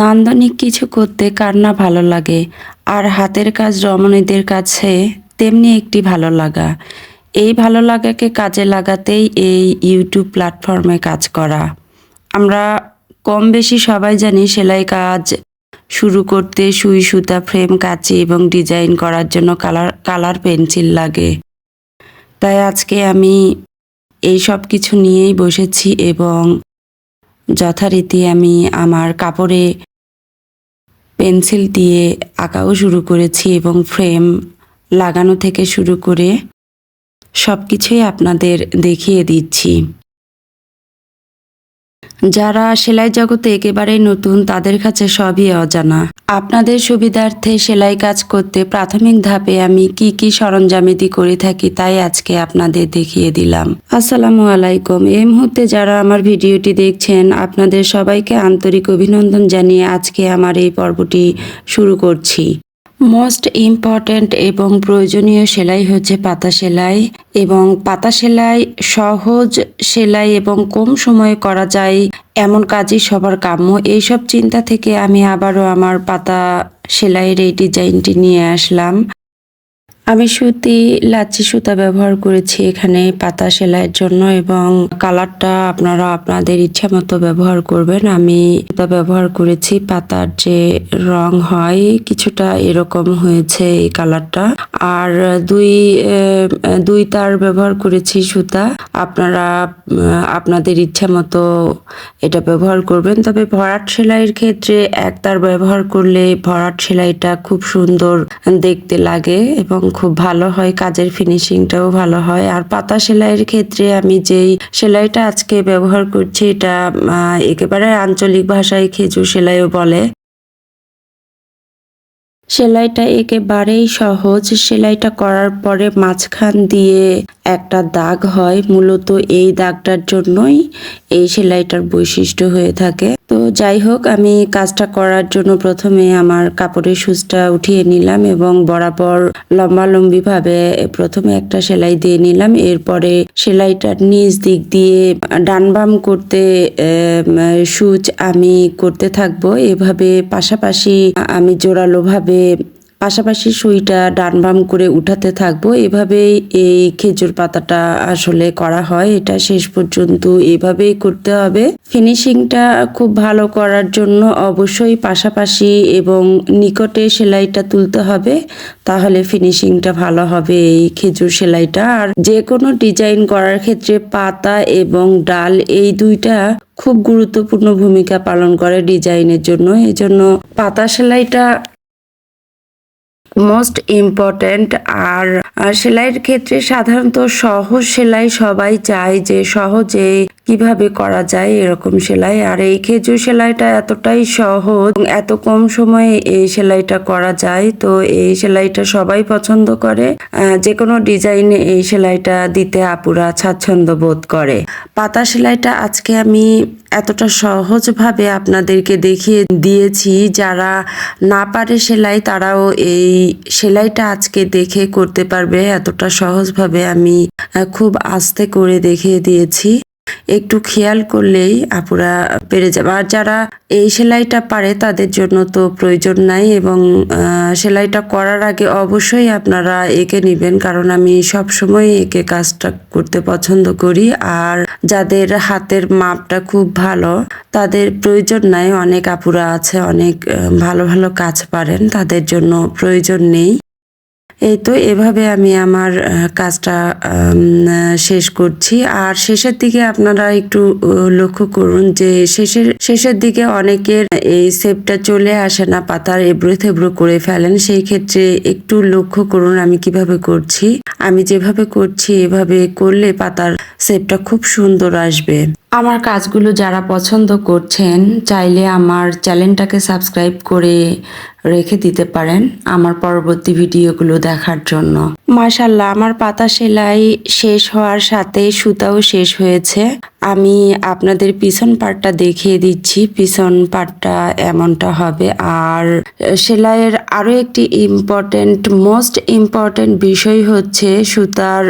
নান্দনিক কিছু করতে কার না ভালো লাগে, আর হাতের কাজ রমণীদের কাছে তেমনি একটি ভালো লাগা। এই ভালো লাগাকে কাজে লাগাতেই এই ইউটিউব প্ল্যাটফর্মে কাজ করা। আমরা কম বেশি সবাই জানি সেলাই কাজ শুরু করতে সুই, সুতা ফ্রেম কাঁচি এবং ডিজাইন করার জন্য কালার কালার পেন্সিল লাগে। তাই আজকে আমি এই সব কিছু নিয়েই বসেছি এবং যথারীতি আমি আমার কাপড়ে পেন্সিল দিয়ে আঁকাও শুরু করেছি এবং ফ্রেম লাগানো থেকে শুরু করে সব কিছুই আপনাদের দেখিয়ে দিচ্ছি। যারা সেলাই জগতে একেবারেই নতুন, তাদের কাছে সবই অজানা। আপনাদের সুবিধার্থে সেলাই কাজ করতে প্রাথমিক ধাপে আমি কি কি সরঞ্জামিতি করে থাকি তাই আজকে আপনাদের দেখিয়ে দিলাম। আসসালামু আলাইকুম। এই মুহূর্তে যারা আমার ভিডিওটি দেখছেন, আপনাদের সবাইকে আন্তরিক অভিনন্দন জানিয়ে আজকে আমার এই পর্বটি শুরু করছি। মোস্ট ইম্পর্ট্যান্ট এবং প্রয়োজনীয় সেলাই হচ্ছে পাতা সেলাই এবং পাতা সেলাই সহজ সেলাই এবং কম সময়ে করা যায়। এমন কাজই সবার কাম্য। এইসব চিন্তা থেকে আমি আবারও আমার পাতা সেলাইয়ের এই ডিজাইনটি নিয়ে আসলাম। আমি সুতি, লাচ্ছি সুতা ব্যবহার করেছি এখানে পাতা সেলাইয়ের জন্য এবং কালারটা আপনারা আপনাদের ইচ্ছা মতো ব্যবহার করবেন। আমি সুতা ব্যবহার করেছি, পাতার যে রং হয় কিছুটা এরকম হয়েছে এই কালারটা। আর দুই দুই তার ব্যবহার করেছি সুতা। আপনারা আপনাদের ইচ্ছা মতো এটা ব্যবহার করবেন। তবে ভরাট সেলাইয়ের ক্ষেত্রে এক তার ব্যবহার করলে ভরাট সেলাইটা খুব সুন্দর দেখতে লাগে এবং খুব ভালো হয়, কাজের ফিনিশিংটাও ভালো হয়। আর পাতা সেলাইয়ের ক্ষেত্রে আমি যেই সেলাইটা আজকে ব্যবহার করছি, এটা একেবারে আঞ্চলিক ভাষায় খেজুর সেলাইও বলে। সেলাইটা একেবারেই সহজ। সেলাইটা করার পরে মাঝখান দিয়ে একটা দাগ হয়। মূলত এই দাগটার জন্যই এই সেলাইটার বৈশিষ্ট্য হয়ে থাকে। তো যাই হোক, আমি কাজটা করার জন্য প্রথমে আমার কাপড়ের সুচটা উঠিয়ে নিলাম এবং বরাবর লম্বালম্বিভাবে প্রথমে একটা সেলাই দিয়ে নিলাম। এরপরে সেলাইটার নিচ দিক দিয়ে ডানবাম করতে সুচ আমি করতে থাকব। এভাবে পাশাপাশি আমি জোরালো ভাবে পাশাপাশি সুইটা ডান বাম করে উঠাতে থাকব। এভাবেই এই খেজুর পাতাটা আসলে করা হয়। এটা শেষ পর্যন্ত এভাবেই করতে হবে। ফিনিশিংটা খুব ভালো করার জন্য অবশ্যই পাশাপাশি এবং নিকটে সেলাইটা তুলতে হবে। তাহলে ফিনিশিংটা ভালো হবে এই খেজুর সেলাইটা। আর যে কোনো ডিজাইন করার ক্ষেত্রে পাতা এবং ডাল এই দুইটা খুব গুরুত্বপূর্ণ ভূমিকা পালন করে ডিজাইনের জন্য। এই জন্য পাতা সেলাইটা মোস্ট ইম্পর্ট্যান্ট আর সেলাইয়ের ক্ষেত্রে সাধারণত সহজ সেলাই সবাই চায় যে সহজে কীভাবে করা যায় এরকম সেলাই। আর এই খেজুর সেলাইটা এতটাই সহজ এত কম সময়ে এই সেলাইটা করা যায়। তো এই সেলাইটা সবাই পছন্দ করে। যে কোনো ডিজাইনে এই সেলাইটা দিতে আপুরা স্বাচ্ছন্দ্য বোধ করে। পাতা সেলাইটা আজকে আমি এতটা সহজভাবে আপনাদেরকে দেখিয়ে দিয়েছি। যারা না পারে সেলাই, তারাও এই সেলাইটা আজকে দেখে করতে পারবে। এতটা সহজভাবে আমি খুব আস্তে করে দেখিয়ে দিয়েছি। একটু খেয়াল করলেই আপুরা পেরে যাবে। আর যারা এই সেলাইটা পারে, তাদের জন্য তো প্রয়োজন নাই এবং সেলাইটা করার আগে অবশ্যই আপনারা এঁকে নেবেন, কারণ আমি সব সময় এঁকে কাজটা করতে পছন্দ করি। আর যাদের হাতের মাপটা খুব ভালো, তাদের প্রয়োজন নাই। অনেক আপুরা আছে, অনেক ভালো ভালো কাজ পারেন, তাদের জন্য প্রয়োজন নেই। এই তো এভাবে আমি আমার কাজটা শেষ করছি। আর শেষের দিকে আপনারা একটু লক্ষ্য করুন যে শেষের শেষের দিকে অনেকের এই সেপটা চলে আসে না, পাতার এবড়ো থেবড়ো করে ফেলেন। সেই ক্ষেত্রে একটু লক্ষ্য করুন আমি কীভাবে করছি। আমি যেভাবে করছি, এভাবে করলে পাতার সেপটা খুব সুন্দর আসবে। আমার কাজগুলো যারা পছন্দ করছেন, চাইলে আমার চ্যানেলটাকে সাবস্ক্রাইব করে রেখে দিতে পারেন আমার পরবর্তী ভিডিওগুলো দেখার জন্য। মাশাল্লাহ আমার পাতা সেলাই শেষ হওয়ার সাথে সুতাও শেষ হয়েছে। আমি আপনাদের পিছন পাটটা দেখিয়ে দিচ্ছি, পিছন পাটটা এমনটা হবে। আর সেলাইয়ের আরও একটি ইম্পর্টেন্ট মোস্ট ইম্পর্টেন্ট বিষয় হচ্ছে সুতার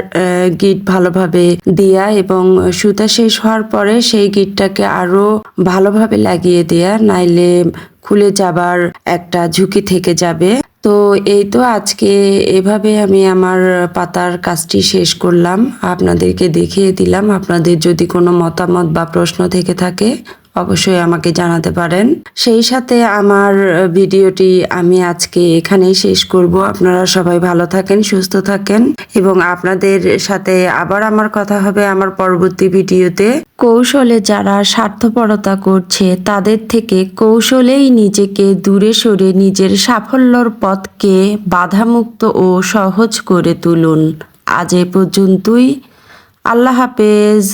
গিট ভালোভাবে দেয়া এবং সুতা শেষ হওয়ার পরে পরে সেই গিটটাকে আরও ভালোভাবে লাগিয়ে দেয়া, নাইলে খুলে যাবার একটা ঝুঁকি থেকে যাবে। তো এই তো আজকে এভাবে আমি আমার পাতার কাজটি শেষ করলাম। আপনাদেরকে দেখিয়ে দিলাম। আপনাদের যদি কোনো মতামত বা প্রশ্ন থেকে থাকে অবশ্যই আমাকে জানাতে পারেন। সেই সাথে আমার ভিডিওটি আমি আজকে এখানেই শেষ করব। আপনারা সবাই ভালো থাকেন, সুস্থ থাকেন এবং আপনাদের সাথে আবার আমার কথা হবে আমার পরবর্তী ভিডিওতে। কৌশলে যারা স্বার্থপরতা করছে, তাদের থেকে কৌশলেই নিজেকে দূরে সরে নিজের সাফল্যর পথকে বাধামুক্ত ও সহজ করে তুলুন। আজ এ পর্যন্তই। আল্লাহ হাফেজ।